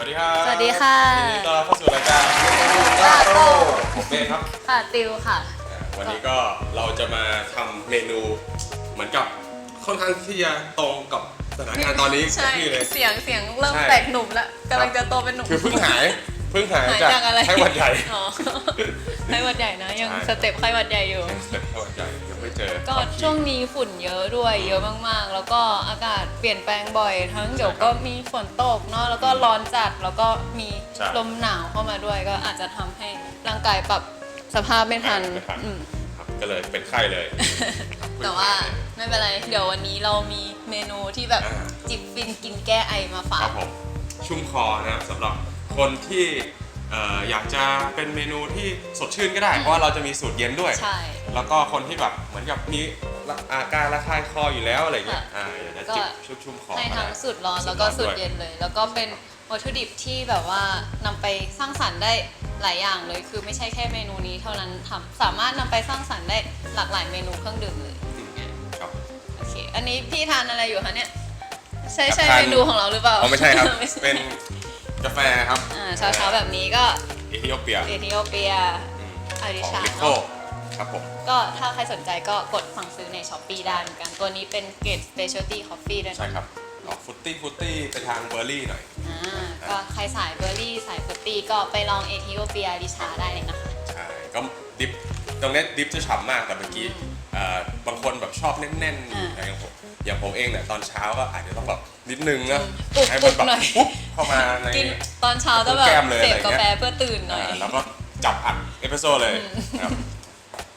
วัสดีครับสวัสดีค่ะยินดีต้อนรับเข้าสู่รายการกาโต้ผมเบนครับค่ะติวค่ะอ่าวันนี้ก็เราจะมาทำเมนูเหมือนกับค่อนข้างที่จะตรงกับสถานการณ์ตอนนี้ใช่ที่เลย เสียงเสียงเริ่มใช่ แตกหนุ่มแล้วกำลังจะโตเป็นหนุ่มคือเพิ่งหายเพิ่งหายหายจากจากอะไรไข้หวัดใหญ่ อ๋อไข้หวัดใหญ่นะ ยังใช่ สเต็ปไข้หวัดใหญ่อยู่สเต็ปไข้หวัดใหญ่ยังไม่ เจอก็ช่วงนี้ฝุ่นเยอะด้วยเยอะมากๆ แล้วก็อากาศเปลี่ยนแปลงบ่อย ทั้งเดี๋ยวก็มีฝนตกเนาะแล้วก็ร้อนจัดแล้วก็มีใช่ ลมหนาวเข้ามาด้วย ก็อาจจะทำให้ร่างกายปรับสภาพไม่ทันไม่ทันอืมครับก็เลยเป็นไข้เลย แต่ว่าไม่เป็นไร เดี๋ยววันนี้เรามีเมนูที่แบบอ่า จิบฟินกินแก้ไอมาฝาครัก บผมชุ่มคอนะครับสำหรับคนที่ เอ่ออยากจะเป็นเมนูที่สดชื่นก็ได้ เพราะว่าเราจะมีสูตรเย็นด้วย ใช่ แล้วก็คนที่แบบเหมือนกับมีอาการระคายคออยู่แล้วอะไรเงี้ยค่ะอ่าอยากจะจิบชุ่มชุ่มๆคอให้ก็ทั้งได้สูตรร้อนแล้วก็สูตรเย็นเลย แล้วก็เป็นวัตถุดิบที่แบบว่านำไปสร้างสรรค์ได้หลายอย่างเลย คือไม่ใช่แค่เมนูนี้เท่านั้นทำสามารถนำไปสร้างสรรค์ได้หลากหลายเมนูเครื่องดื่มเลยครับ โอเคอันนี้พี่ทานอะไรอยู่คะเนี่ย ใช่ใช่ทานเมนูของเราหรือเปล่า อ๋อไม่ใช่ครับไม่ใช่เป็น กาแฟครับอ่าเช้าเช้าๆแบบนี้ก็เอธิโอเปียเอธิโอเปียอืมอาริของชาลิโคเนาะครับผม ก็ถ้าใครสนใจก็กดสั่งซื้อในช้อปปีได้เหมือนกัน ตัวนี้เป็นเกรด specialty coffee ด้วยนะ ใช่ครับออกฟุตตี้ฟุตตี้ไปทางเบอร์รี่หน่อย อ่าก็ใครสายเบอร์รี่สายฟรุตตี้ก็ไปลองเอธิโอเปียดิชาได้เลยนะคะ ใช่ก็ดิฟตรงเนี้ยดิฟจะฉ่ำมากแต่เมื่อกี้เอ่อบางคนแบบชอบแน่นอ่า ๆอย่างผม อย่างผมเองเนี่ยตอนเช้าก็อาจจะต้องแบบนิดนึงนะปลุกให้มันปลุแบบกหน่อย ปุ๊บเข้ามาใน กินตอนเช้าก็แบบแก้มเลยเสอะไรพเงี้ย กาแฟเพื่อตื่นหน่อย อ่าแล้วก็จับอัดเอพิโซดเลยนะครับ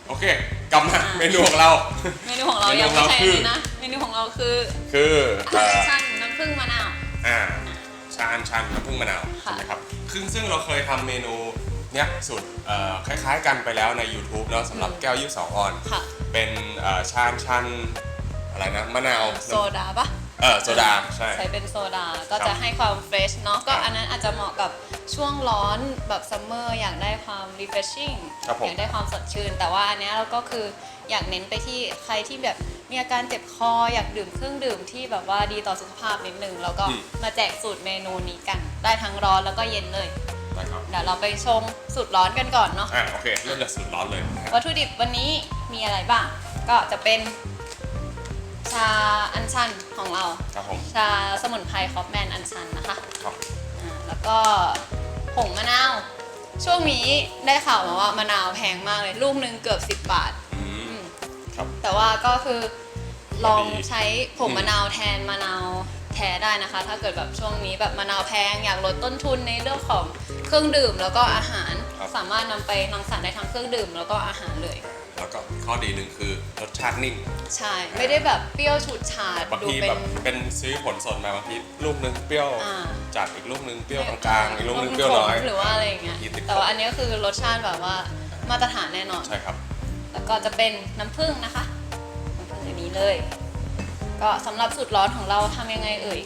โอเคกลับมาเมนูของเรา เมนูของเราเมนูยังไม่ใช่ของเราคืออันนี้นะ เมนูของเราคือคือเอ่อชั่นน้ำผึ้งมะนาว อ่าชาอันชันน้ำผึ้งมะนาวค่ะใช่ไหมครับซึ่งซึ่งเราเคยทำเมนูเนี้ยสูตรเอ่อคล้ายๆกันไปแล้วใน YouTube เนาะสำหรับแก้วยี่สองออน ค่ะ เป็นเอ่อชาอันชัน อะไรนะมะนาวโซดาปะเออโซดาใช่ ใช้เป็นโซดาก็ครับจะให้ความเฟรชเนาะก็ครับอันนั้นอาจจะเหมาะกับช่วงร้อนแบบซัมเมอร์อยากได้ความ refreshing ครับผมอยากได้ความสดชื่น แต่ว่าอันเนี้ยเราก็คืออยากเน้นไปที่ใครที่แบบมีอาการเจ็บคออยากดื่มเครื่องดื่มที่แบบว่าดีต่อสุขภาพนิดนึงแล้วก็อืม มาแจกสูตรเมนูนี้กัน ได้ทั้งร้อนแล้วก็เย็นเลยได้ครับเดี๋ยวเราไปชงสูตรร้อนกันก่อนเนาะ อ่าโอเคเริ่มจากสูตรร้อนเลยนะครับวัตถุดิบวันนี้มีอะไรบ้าง ก็จะเป็น ชาอัญชันของเรา ครับผมชาสมุนไพรคอฟแมนอัญชันนะคะครับอ่าแล้วก็ผงมะนาว ช่วงนี้ได้ข่าวมาว่ามะนาวแพงมากเลย ลูกหนึ่งเกือบ 10 บาทอือืมมครับ แต่ว่าก็คือลองพอดีใช้ผงมะนาวแทนมะนาวแท้ได้นะคะ ถ้าเกิดแบบช่วงนี้แบบมะนาวแพงอยากลดต้นทุนในเรื่องของเครื่องดื่มแล้วก็อาหารสามารถนำไปรังสรรค์ได้ทั้งเครื่องดื่มแล้วก็อาหารเลย แล้วก็ข้อดีหนึ่งคือรสชาตินิ่งใช่ไม่ได้แบบเปรี้ยวฉูดฉาดบางดูทีเป็แบน บเป็นซื้อผลสดมาบางทีลูกหนึ่งเปรี้ยวอ่า จัดอีกลูกหนึ่งเปรี้ยวกลางๆอีกลูกหนึ่งเปรี้ยวน้อย หรือว่าอะไรอย่างเงี้ยอีกติดแต่ว่าอันนี้ก็คือรสชาติแบบว่ามาตรฐานแน่นอน ใช่ครับ แล้วก็จะเป็นน้ำผึ้งนะคะ น้ำผึ้งอันนี้เลย ก็สำหรับสูตรร้อนของเราทำยังไงเอ่ย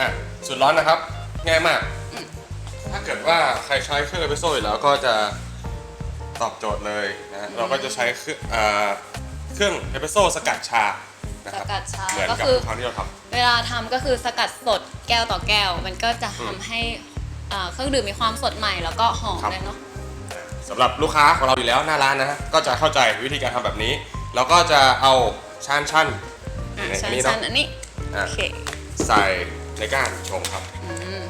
อะสูตรร้อนนะครับ ง่ายมาก อืม ถ้าเกิดว่าใครใช้เครื่องเอสเปรสโซ่อยู่แล้วก็จะ ตอบโจทย์เลยนะเราก็จะใช้เครื่องเอ่อเครื่องเอสเปรสโซ่สกัดชานะสครับกัดชาเหมือนก็กับคือ ทุกครั้งที่เราทเวลาทำก็คือสกัดสดแก้วต่อแก้ว มันก็จะทำให้อ่าเครื่องดื่มมีความสดใหม่แล้วก็หอมเลยเนาะำสำหรับลูกค้าของเราอยู่แล้วหน้าร้านนะฮะก็จะเข้าใจวิธีการทำแบบนี้เราก็จะเอาชานชั่นอะในชันนี้ชัเนาะนอันนี้ อะ โอเค ใส่ในก้านชงครับ อืม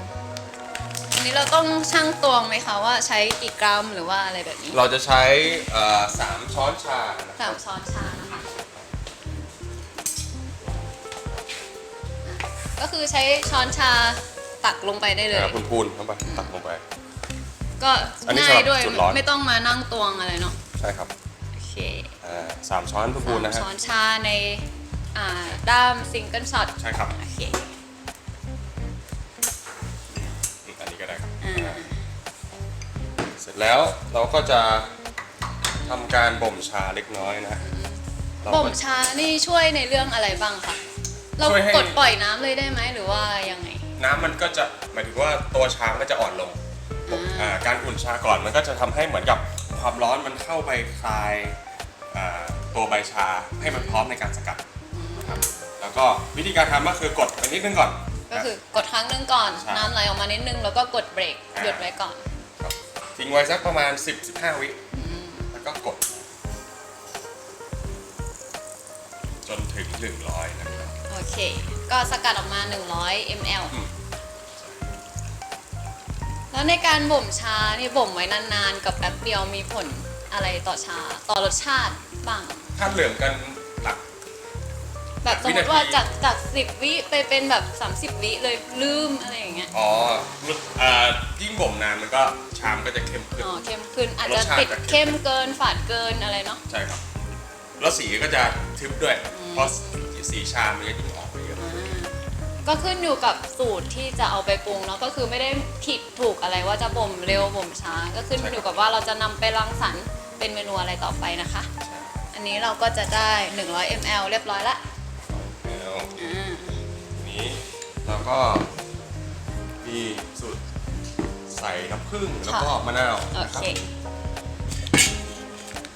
อันนี้เราต้องชั่งตวงไหมคะว่าใช้กี่กรัมหรือว่าอะไรแบบนี้เราจะใช้เอ่อสามช้อนชานะคสารับมช้อนชานะคะอะก็คือใช้ช้อนชาตักลงไปได้เลย อ่าพูนๆเข้าไปตักลงไป ก็อันนี้ง่ายสำหรับด้วยสูตรร้อน ไม่ต้องมานั่งตวงอะไรเนาะใช่ครับโอเคอ่าสามช้อนพูสานๆมนะฮะช้อนชาในอ่าด้ามซิงเกิลช็อตใช่ครับ โอเค แล้วเราก็จะทำการบ่มชาเล็กน้อยนะเราบ่มก็ชานี่ช่วยในเรื่องอะไรบ้างคะเราช่วยให้ กดปล่อยน้ำเลยได้ไหมหรือว่ายังไง น้ำมันก็จะหมายถึงว่าตัวชามันก็จะอ่อนลงอ่า อ่าการอุ่นชาก่อนมันก็จะทำให้เหมือนกับความร้อนมันเข้าไปคลายอ่าตัวใบชาให้มันพร้อมในการสกัดนะครับแล้วก็วิธีการทำก็คือกดไปนิดนึงก่อนก็คือกดครั้งหนึงก่อน ใช่ น้ำไหลออกมานิดนึงแล้วก็กดเบรกอ่าหยุดไว้ก่อนครับ ทิ้งไว้สักประมาณ 10-15 วิแล้วก็กด จนถึง 100 นะครับ โอเค ก็สกัดออกมา 100 ml อืม แล้วในการบ่มชานี่บ่มไว้นานๆ กับแป๊บเดียวมีผลอะไรต่อชา ต่อรสชาติบ้าง ถ้าเหลื่อมกันหลัก แบบสมมติว่าจากจากสิบวิไปเป็นแบบ 30 วิเลยลืมอะไรอย่างเงี้ยอ๋อรสอ่ายิ่งบ่มนานมันก็ชามก็จะเข้มขึ้น อ๋อเข้มขึ้นอาจจะรสชาติติดจะเข้เข้มมเกินฝาดเกินอะไรเนาะใช่ครับ แล้วสีก็จะทึบด้วย เพราะสีชามมันก็ยิ่งออกไปเยอะอ่าก็ขึ้นอยู่กับสูตรที่จะเอาไปปรุงเนาะก็คือไม่ได้ผิดถูกอะไรว่าจะบ่มเร็วบ่มช้า ก็ขึ้นอยู่กับว่าเราจะนำไปรังสรรค์เป็นเมนูอะไรต่อไปนะคะ อันนี้เราก็จะได้ 100 ml เรียบร้อยละแล้ว อ่าทีนี้เราก็มีสูตรใส่น้ำผึ้งแล้วก็มะนาวโอนะคเครับ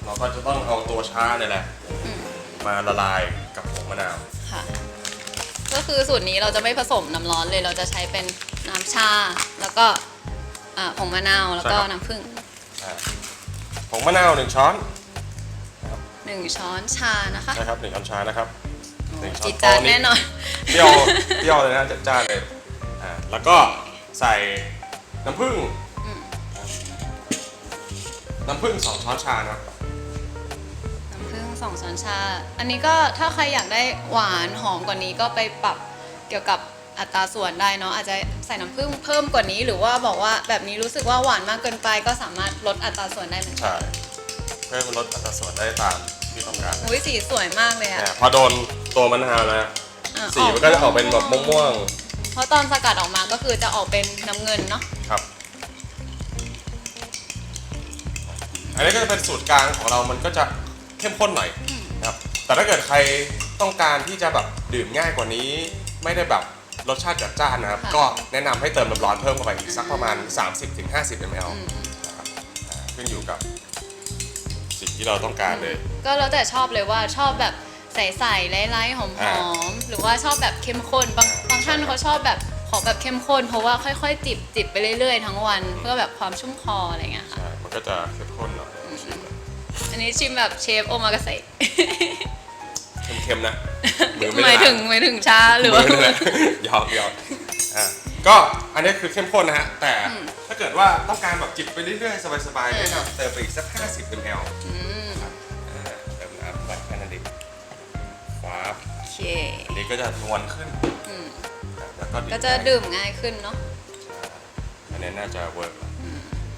เราก็จะต้องเอาตัวชาเนี่ยแหละ อืมมาละลายกับผงมะนาว ค่ะ ก็คือสูตรนี้เราจะไม่ผสมน้ำร้อนเลย เราจะใช้เป็นน้ำชา แล้วก็อ่าผงมะนาวแล้วก็ใช่ครับ น้ำผึ้งอ่าผงมะนาวหนึ่งช้อนหนึ่งช้อนชานะคะ นะครับหนึ่งช้อนชานะครับหนึ่งช้อน จีดจานโต๊ะแน่นอนเปรี้ยวเปรี้ยวเลยนะจัดจ้านเลยอ่าแล้วก็ใส่น้ำผึ้งอืมน้ำผึ้งสองช้อนชานะครับ น้ำผึ้งสองช้อนชา อันนี้ก็ถ้าใครอยากได้หวานหอมกว่านี้ก็ไปปรับเกี่ยวกับอัตราส่วนได้เนาะอาจจะใส่น้ำผึ้งเพิ่มกว่านี้ หรือว่าบอกว่าแบบนี้รู้สึกว่าหวานมากเกินไป ก็สามารถลดอัตราส่วนได้เหมือนกันใช่ เพิ่มลดอัตราส่วนได้ตามที่ต้องการอุ้ยสีสวยมากเลยอะอ่าพอโดน ตัวมะนาวแล้วอะสีมันก็จะออกเป็นแบบม่วงเพราะตอนสกัดออกมาก็คือจะออกเป็นน้ำเงินเนาะ ๆครับ อันนี้ก็จะเป็นสูตรกลางของเรามันก็จะเข้มข้นหน่อยนะครับแต่ถ้าเกิดใครต้องการที่จะแบบดื่มง่ายกว่านี้ ไม่ได้แบบรสชาติจัดจ้านนะครับก็แนะนำให้เติมน้ำร้อนเพิ่มเข้าไปอีกสักประมาณ 30-50 ml อืมนะครับอ่าขึ้นอยู่กับสิ่งที่เราต้องการเลย ก็แล้วแต่ชอบเลยว่าชอบแบบ ใสๆไล่ๆหออ่ามๆหรือว่าชอบแบบเข้มข้นบางอ่าบางท่านเขาชอบแบบขอแบบเข้มข้น เพราะว่าค่อยๆจิบจิบไปเรื่อยๆ ทั้งวัน เพื่อแบบความชุ่มคออะไรเงี้ยค่ะใช่ มันก็จะเข้มข้นหน่อยชิมเลยอันนี้ชิมแบบเชฟโอมากาเสะเค็มๆนะมือหไม่มายได้ถึงหมายถึงชาหรือว่า มือไม่ได้หยอกหยอกอะก็อันนี้คือเข้มข้นนะฮะ แต่อืม ถ้าเกิดว่าต้องการแบบจิบไปเรื่อยๆ สบายๆอืมแนะนำเติมไปอีกสัก 50 ml อืม เคอันนี้ก็จะนวลขึ้นอืมแล้วก็ก็จะดื่มง่ายขึ้นเนาะอันนี้น่าจะเวิร์กแล้ว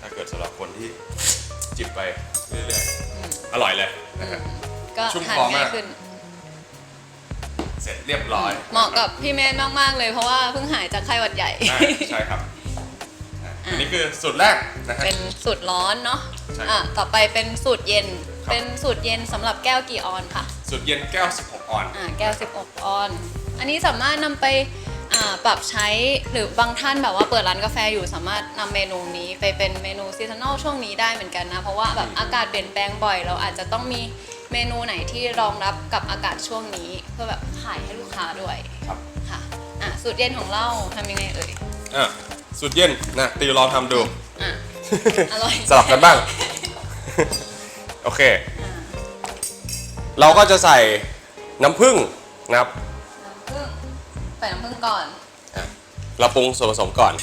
ถ้าเกิดสำหรับคนที่จิบไปเรื่อยๆอร่อยเลยนะฮะก็ชุ่มทานคอมากง่ายขึ้น เสร็จเรียบร้อยเหมาะกับพี่เมนมาก ๆ เลยเพราะว่าเพิ่งหายจากไข้หวัดใหญ่ อ่าใช่ครับอะอันนี้คือสูตรแรกนะฮะ เป็นสูตรร้อนเนาะใช่อะต่อไปเป็นสูตรเย็น ครับ เป็นสูตรเย็นสำหรับแก้วกี่ออนค่ะ สูตรเย็นแก้ว16 ออนอ่าแก้ว 16 ออน อันนี้สามารถนำไปอ่าปรับใช้หรือบางท่านแบบว่าเปิดร้านกาแฟอยู่สามารถนำเมนูนี้ไปเป็นเมนูซีซันอลช่วงนี้ได้เหมือนกันนะ เพราะว่าแบบอากาศเปลี่ยนแปลงบ่อยเราอาจจะต้องมีเมนูไหนที่รองรับกับอากาศช่วงนี้ เพื่อแบบขายให้ลูกค้าด้วยครับ ค่ะอะสูตรเย็นของเราทำยังไงเอ่ยอะสูตรเย็นนะติวลองทำดู อะ อร่อย สลับกันบ้าง โอเค อ่า เราก็จะใส่ น้ำผึ้งนะครับน้ำผึ้งใส่น้ำผึ้งก่อนอะเราปรุงส่วนผสมก่อน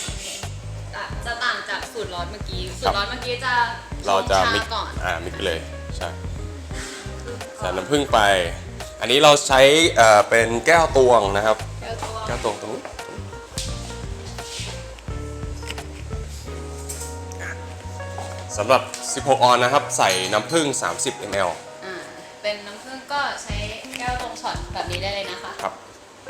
อะจะต่างจากสูตรร้อนเมื่อกี้ สูครัตบรร้อนเมื่อกี้จะเราจะชงมิกชาก่อนอ่ามิกไปเลยใช่ใส่น้ำผึ้งไป อันนี้เราใช้เอ่อเป็นแก้วตวงนะครับแก้วตัวแก้วตวงตรงนี้อะสำหรับ 16 ออนนะครับ ใส่น้ำผึ้ง 30 ml อ่าเป็นน้ำผึ้งก็ใช้แก้วต รงช็อตแบบนี้ได้เลยนะคะครับ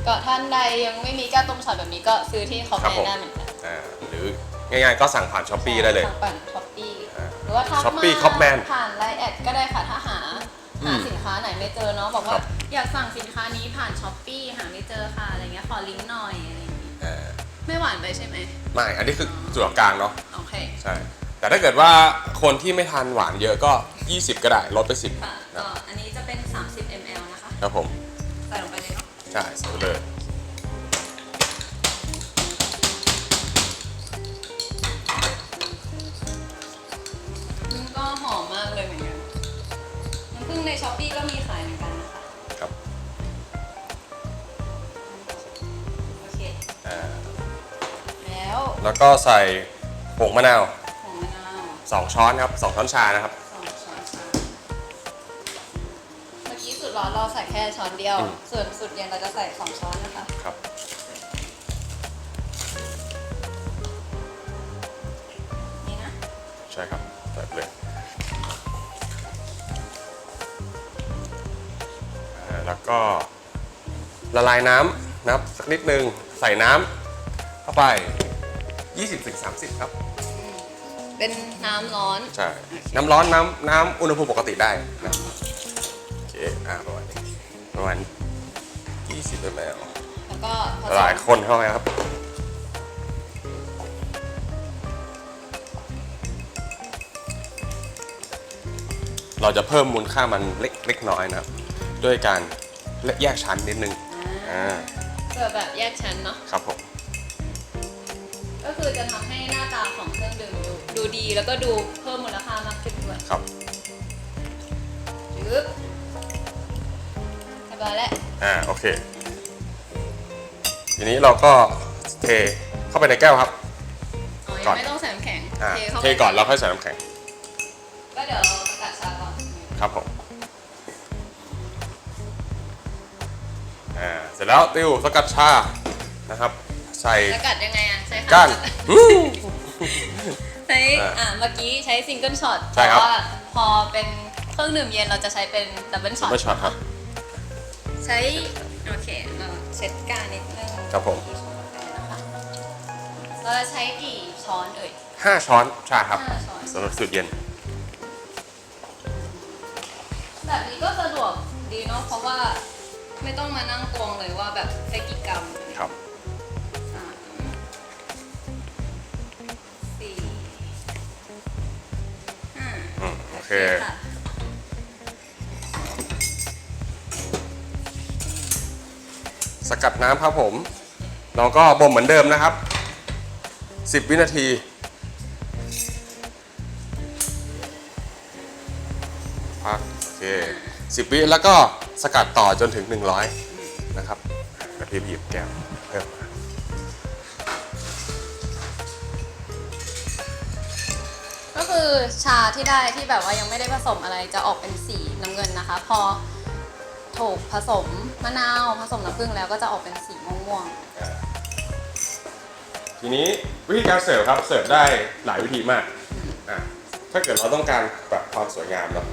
ก็ท่านใดยังไม่มีแก้วตรงช็อตแบบนี้ก็ซื้อที่เขาครับแม่ผมได้เหมือนกันอ่าหรือง่ายๆก็สั่งผ่านช้อปปีได้เลยทางปั่นช้อปปี้อ่าหรือว่าทัก Shopee มา Copman ผ่านไลน์แอดก็ได้ค่ะถ้าหาอืหามสินค้าไหนไม่เจอเนาะบอกครัว่าบอยากสั่งสินค้านี้ผ่านช้อปปี้หาไม่เจอค่ะอะไรเงี้ยขอลิงก์หน่อยอะไรอย่างงี้อ่าไม่หวานไปใช่ไหมไม่ อันนี้คือส่วนกลางเนาะ โอเค ใช่ แต่ถ้าเกิดว่าคนที่ไม่ทานหวานเยอะก็ 20 ก็ได้ ลดไป 10ค่ะนะ ก็อันนี้ ครับผม ใส่ลงไปเลยเนาะใช่ใส่เลย มันก็หอมมากเลยเหมือนกันนึ่งในช้อปปี้ก็มีขายเหมือนกันนะคะครับ โอเค อ่า แล้วแล้วก็ใส่ผงมะนาว ของมะนาว 2 ช้อนครับสองช้อนชานะครับ อกี้สุดร้อนเราใส่แค่ช้อนเดียว อืม ส่วนสุดเย็นเราจะใส่สองช้อนนะคะ ครับนี่นะ ใช่ครับใส่ไปเลยอ่าแล้วก็ละลายน้ำนะครับสักนิดนึงใส่น้ำเข้าไป 20-30 ครับ เป็นน้ำร้อน ใช่ น้ำร้อนน้ำน้ำอุณหภูมิปกติได้นะ โอเคอ่าประมาณนี้ประมาณ20 ml แล้วก็ผละสลายมคนเข้าไปครับ เราจะเพิ่มมูลค่ามันเล็กเล็กน้อยนะครับ ด้วยการแยกชั้นนิดนึงอ่าอ่าเสิร์ฟแบบแยกชั้นเนาะ ครับผม ก็คือจะทำให้หน้าตาของเครื่องดื่มดูดูดีแล้วก็ดูเพิ่มมูลค่ามากขึ้นด้วยครับจึ๊บเรียบร้อยแล้วอ่าโอเค ทีนี้เราก็เทเข้าไปในแก้วครับ อ๋อก่ยัอน งไม่ต้องใส่น้ำแข็งอ่าเข้าเทไปก่อนแล้วค่อยใส่น้ำแข็งก็เดี๋ยวเราสกัดชาก่อนครับผมอ่าเสร็จแล้วติวสกัดชานะครับ ใส่สกัดยังไงอะใช้ก้านสดอืมใช้อ่าอ่าเมื่อกี้ใช้ซิงเกิลช็อตใช่แต่ครับ ว่าพอเป็นเครื่องดื่มเย็นเราจะใช้เป็นดับเบิลช็อตไม่ช็อตครับ ใช้ โอเคเราเช็ดก้านนิดนึงครับผม นะคะเราจะใช้กี่ช้อนเอ่ย5ช้อนชาครับห้าช้อน สำหรับสูตรเย็น แบบนี้ก็สะดวกดีเนาะเพราะว่าไม่ต้องมานั่งตวงเลยว่าแบบใช้กี่กรัมครับ สามสี่ห้าอืม โอเค ค่ะ สกัดน้ำครับผม เราก็บ่มเหมือนเดิมนะครับ 10 วินาที พักโอเค10วิแล้วก็สกัดต่อจนถึง 100 นะครับกระพริบหยิบแก้วเพิ่มก็คือชาที่ได้ที่แบบว่ายังไม่ได้ผสมอะไรจะออกเป็นสีน้ำเงินนะคะ พอถูกผสม มะนาวผสมน้ำผึ้งแล้วก็จะออกเป็นสีม่วงทีนี้วิธีการเสิร์ฟครับเสิร์ฟได้หลายวิธีมากอะถ้าเกิดเราต้องการแบบความสวยงามเนาะ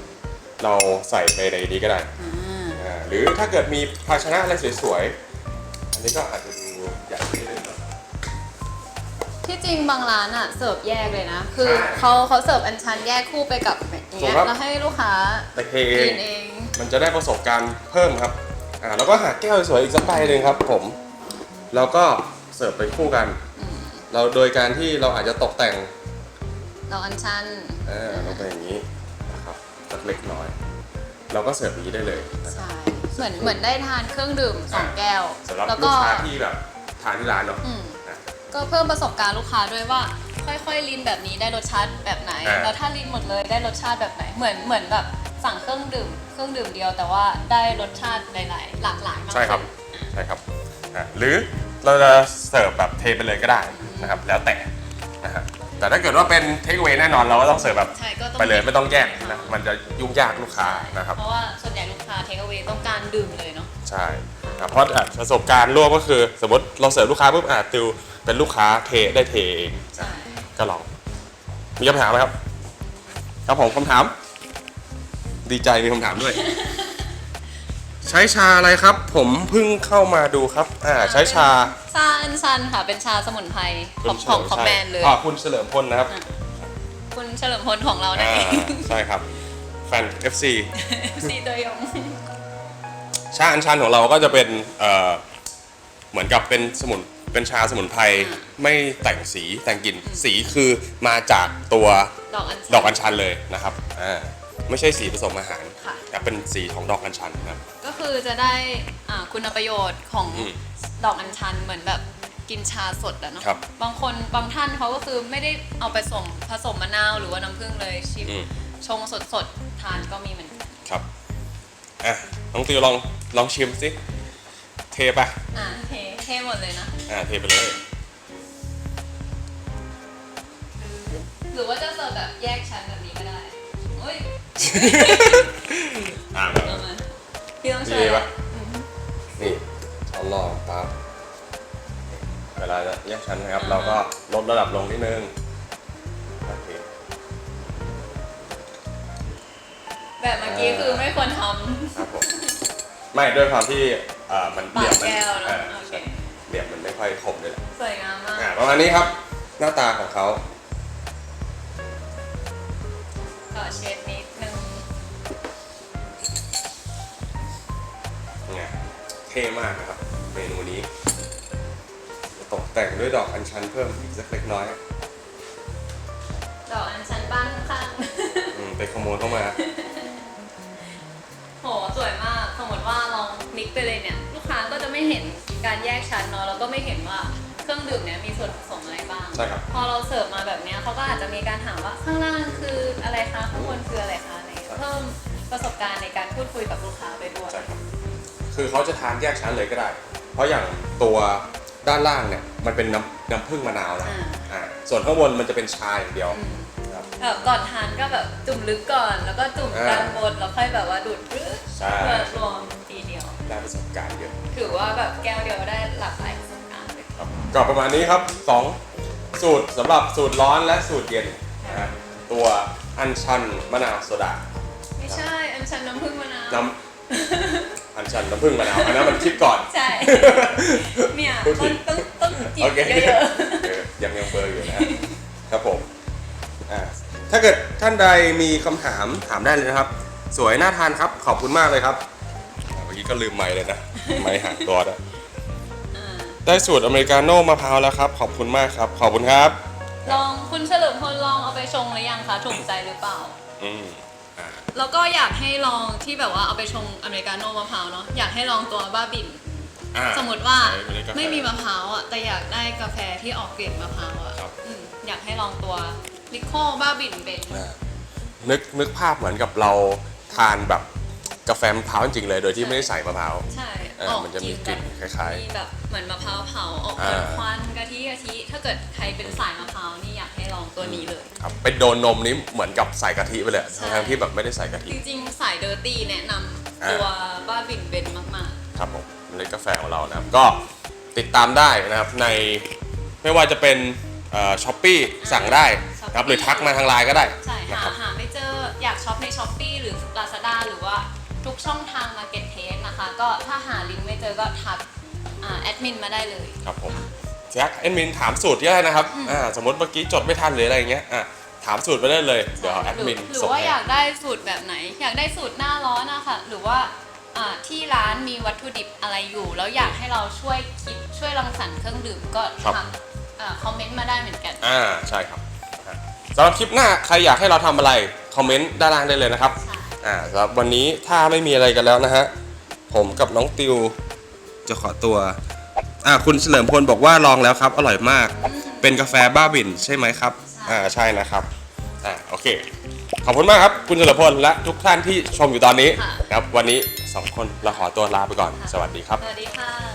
เราใส่ไปในนี้ก็ได้ๆอ่าอ่าหรือถ้าเกิดมีภาชนะอะไรสวยๆอันนี้ก็อาจจะดูใหญ่นิดนึงเนอะที่จริงบางร้านอะเสิร์ฟแยกเลยนะ คือใช่เขาเขาเสิร์ฟอันชันแยกคู่ไปกับอย่างถูเงี้กยครับ แล้วให้ลูกค้าแต่เทเอกิงนเอง มันจะได้ประสบการณ์เพิ่มครับ อ่าแล้วก็หาแก้วสวยๆอีกสักใบหนึ่งครับ ผม แล้วก็เสิร์ฟไปคู่กันเราโดยการที่เราอาจจะตกแต่งดอกอัญชันอ่าลงไปอย่างนี้นะครับสักเล็กน้อย เราก็เสิร์ฟอย่างนี้ได้เลยนะครับ ใช่เหมือนเหมือนได้ทานเครื่องดื่มสองแก้วสำหรับแล้วลูก็กค้าที่แบบทานที่ร้านเนาะ อืมอะก็เพิ่มประสบการณ์ลูกค้าด้วยว่า ค่อยๆลินแบบนี้ได้รสชาติแบบไหน อ่า แล้วถ้าลินหมดเลยได้รสชาติแบบไหน เหมือนเหมือนแบบสั่งเครื่องดื่มเค รื่องดื่มเดียวแต่ว่าได้รสชาติหลายๆหลากหลายมากใช่ครับขึ้นใช่ครับอะหรือเราจะเสิร์ฟแบบเทไปเลยก็ได้นะครับแล้วแต่นะฮะแต่ถ้าเกิดว่าเป็นเทคเวแน่นอนเราก็ต้องเสิร์ฟแบบใช่ก็ต้องไปเลยไม่ต้องแยกนะมันจะยุ่งยากลูกค้านะครับ เพราะว่าส่วนใหญ่ลูกค้าเทคเอา a y ต้องการดื่มเลยเนาะ ใช่ครับเพราะอะประสบการณ์ร่วมก็คือ สมมติเราเสิร์ฟลูกค้าปุ๊บอะติวเป็นลูกค้าเทได้เทเองใช่ ก็ลอง มีคำถามไหมครับ ครับผมคำถาม ดีใจมีคำถามด้วย ใช้ชาอะไรครับ ผมเพิ่งเข้ามาดูครับ อ่าใช้ชาซาอันซันค่ะ เป็นชาสมุนไพรของของของแมนเลย อ่าคุณเฉลิมพลนะครับอะคุณเฉลิมพลของเราอ่าเนี่ยใช่ครับ แฟน FC สีตัวยง ชาอัญชันของเราก็จะเป็นเอ่อเหมือนกับเป็นสมุนเป็นชาสมุนไพรอ่า ไม่แต่งสีแต่งกลิ่นสีคือมาจากตัวดอกอัญชัน ดอกอัญชันเลยนะครับอ่า ไม่ใช่สีผสมอาหารค่ะ แต่เป็นสีของดอกอัญชันครับ ก็คือจะได้อ่าคุณประโยชน์ของอืมดอกอัญชันเหมือนแบบกินชาสดอะเนาะครับบางคนบางท่านเขาก็คือไม่ได้เอาไปผสมผสมมะนาวหรือว่าน้ำผึ้งเลยชิมอืม ชงสดๆทานก็มีเหมือนกันครับอะน้องติวลองลองชิมสิเทไปะอะเทเทหมดเลยนะ อ่าเทไปเลย หรือว่าจะเสิร์ฟแบบแยกชั้นแบบนี้ก็ได้โอ้ย อ่าเอามาพี่ต้องช่วยดีปะอืมนี่ช้อนรองปั๊บเวลาจะแยกชั้นนะครับ เราก็ลดระดับลงนิดนึงโอเคแบบเมื่อกี้คือไม่ควรทครับผมไม่ด้วยความที่อ่ามันำเหลี่ปายกมมันแก้วอ่าเนาะโอเค ใช่เหลี่ยมมันไม่ค่อยคมเลยแหละสวยงามมากอ่าประมาณนี้ครับ หน้าตาของเขา เท่มากนะครับ เมนูนี้ตกแต่งด้วยดอกอัญชันเพิ่มอีกสักเล็กน้อยดอกอัญชันบ้านข้างอืมไปขโมยเข้ามาๆโหสวยมากสมมติว่าลองมิกไปเลยเนี่ย ลูกค้าก็จะไม่เห็นการแยกชั้นเนาะแล้วก็ไม่เห็นว่าเครื่องดื่มเนี่ยมีส่วนผสมอะไรบ้าง ใช่ครับ พอเราเสิร์ฟมาแบบเนี้ยเขาก็อาจจะมีการถามว่าข้างล่างคืออะไรคะข้างบนคืออะไรคะอะไรอย่างเงี้ยเพิ่มประสบการณ์ในการพูดคุยกับลูกค้าไปด้วย ใช่ครับ คือเขาจะทานแยกชั้นเลยก็ได้ เพราะอย่างตัวด้านล่างเนี่ยมันเป็นน้ำน้ำผึ้งมะนาวนะอ่า อ่าส่วนข้างบนมันจะเป็นชาอย่างเดียวอืมครับแบบก่อนทานก็แบบจุ่มลึกก่อน แล้วก็จุ่มอ่าด้านบนแล้วค่อยแบบว่าดูดปึ๊บใช่ เพื่อรวมทีเดียว ได้ประสบการณ์เยอะถือว่าแบบแก้วเดียวได้หลากหลายประสบการณ์เลยครับก็ประมาณนี้ครับสองสูตรสำหรับสูตรร้อนและสูตรเย็นนะฮะตัวอัญชันมะนาวโซดาไม่ใช่อันชันน้ำผึ้งมะนาวน้ำ อัญชันน้ำผึ้งมะนาวอันนั้นมันคิดก่อน ใช่เนี่ยพูดผิต้อดงต้องต้องจิโอบเคเยอะเออยังยังเบลออยู่นะฮะครับผมอ่าถ้าเกิดท่านใดมีคำถามถามได้เลยนะครับ สวยน่าทานครับ ขอบคุณมากเลยครับอ่าเมื่อกี้ก็ลืมไม้เลยนะ ไม้หางตัวอะๆอ่าได้สูตรอเมริกาโน่มะพร้าวแล้วครับ ขอบคุณมากครับ ขอบคุณครับ ลองคุณเฉลิมพลลองเอาไปชงหรือยังคะถูกใจหรือเปล่า อืมอ่า แล้วก็อยากให้ลองที่แบบว่าเอาไปชงอเมริกาโน่มะพร้าวเนาะอยากให้ลองตัวบ้าบิน อ่าสมมติว่าใช้เล็กกาแฟไม่มีมะพร้าวอะแต่อยากได้กาแฟที่ออกกลิ่นมะพร้าวอะครับ อืมอยากให้ลองตัวลิโคบ้าบินเป็นอ่านึกนึกภาพเหมือนกับเราทานแบบ กาแฟมะพร้าวจริงๆเลย โดยที่ไม่ได้ใส่มะพร้าว ใช่เออออกมันจะมีกลิ่นคล้ายๆมีแบบเหมือนมะพร้าวเผาออกอ่าควันๆกะทิกะทิ ถ้าเกิดใครเป็นสายมะพร้าวนี่อยากให้ลองตัวนี้เลย ครับเป็นโดนนมนี้เหมือนกับใส่กะทิไปเลยใช่ ทั้งๆที่แบบไม่ได้ใส่กะทิ จริงๆ สายเดอร์ตี้แนะนำอ่า ตัวบ้าบินเบนมากครับผมเมล็ดกาแฟของเรานะครับ ก็ติดตามได้นะครับในไม่ว่าจะเป็นช้อปปี้สั่งได้นะครับหรือทักมาทางไลน์ก็ได้ๆ ใช่นะหาครับ หาไม่เจออยากช็อปในช้อปปีหรือ Lazada หรือว่าทุก ช่องทาง Market Place นะคะ ก็ถ้าหาลิงก์ไม่เจอก็ทักแอดมินมาได้เลย ครับผมแจ็คแอดมินถามสูตรที่ได้นะครับอ่าสมมติเมื่อกี้จดไม่ทันหรืออะไรอย่างเงี้ยอะถามสูตรไปได้เลย เดี๋ยวแอดมินหรือส่งว่าให้อยากได้สูตรแบบไหน อยากได้สูตรหน้าร้อนนะคะหรือว่าอ่าที่ร้านมีวัตถุดิบอะไรอยู่ แล้วอยากให้เราช่วยคิดช่วยรังสรรค์เครื่องดื่มก็ครับทำคอมเมนต์มาได้เหมือนกันอ่าใช่ครับอะสำหรับคลิปหน้าใครอยากให้เราทำอะไร คอมเมนต์ด้านล่างได้เลยนะครับใช่ อ่าครับวันนี้ถ้าไม่มีอะไรกันแล้วนะฮะผมกับน้องติวจะขอตัวอ่าคุณเฉลิมพลบอกว่าลองแล้วครับ อร่อยมาก เป็นกาแฟบ้าบินใช่ไหมครับอ่าใช่นะครับอ่าโอเค ขอบคุณมากครับ คุณเฉลิมพลและทุกท่านที่ชมอยู่ตอนนี้ ค่ะ ครับวันนี้สองคนเราขอตัวลาไปก่อน สวัสดีครับ สวัสดีค่ะ